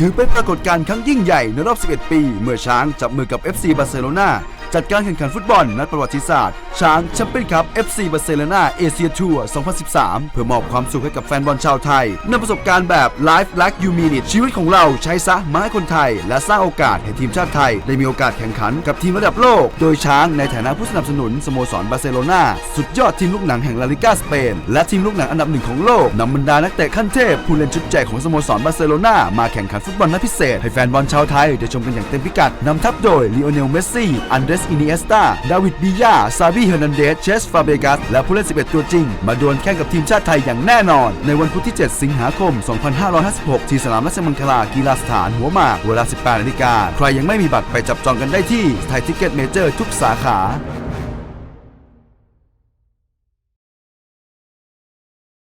ถือเป็นปรากฏการณ์ครั้งยิ่งใหญ่ในรอบ 11 ปี เมื่อช้างจับมือกับ FC บาร์เซโลนาจัดการแข่งขันฟุตบอลนัดประวัติศาสตร์ ช้างแชมเปี้ยนคัพ FC บาร์เซโลนาเอเชียทัวร์ 2013 เพื่อมอบความสุขให้กับแฟนบอลชาวไทยนำประสบการณ์แบบ Life Like You Mean It ชีวิตของเราใช้ซะมาให้คนไทย และสร้างโอกาสให้ทีมชาติไทย ได้มีโอกาสแข่งขันกับทีมระดับโลก โดยช้างในฐานะผู้สนับสนุนสโมสรบาร์เซโลนาสุดยอดทีมลูกหนังแห่งลาลิกาสเปน และทีมลูกหนังอันดับหนึ่งของโลกนำบรรดานักเตะขั้นเทพผู้เล่นชุดใหญ่ของสโมสรบาร์เซโลนามาแข่งขันฟุตบอลนัดพิเศษให้แฟนบอลชาวไทยได้ชมกันอย่างเต็มพิกัดนำทัพโดยลีโอเนลเมสซี่อันเดรสอินีเอสตาดาวิดบิยาซาบิเฮอร์นันเดสเชสฟาเบกัสและผู้เล่น 11 ตัวจริง มาดวลแข่งกับทีมชาติไทยอย่างแน่นอน ในวันพุธที่ 7 สิงหาคม 2556 ที่สนามราชมังคลากีฬาสถานหัวหมากเวลา 18นาฬิกาใครยังไม่มีบัตรไปจับจองกันได้ที่ไทยทิกเก็ตเมเจอร์ทุกสาขา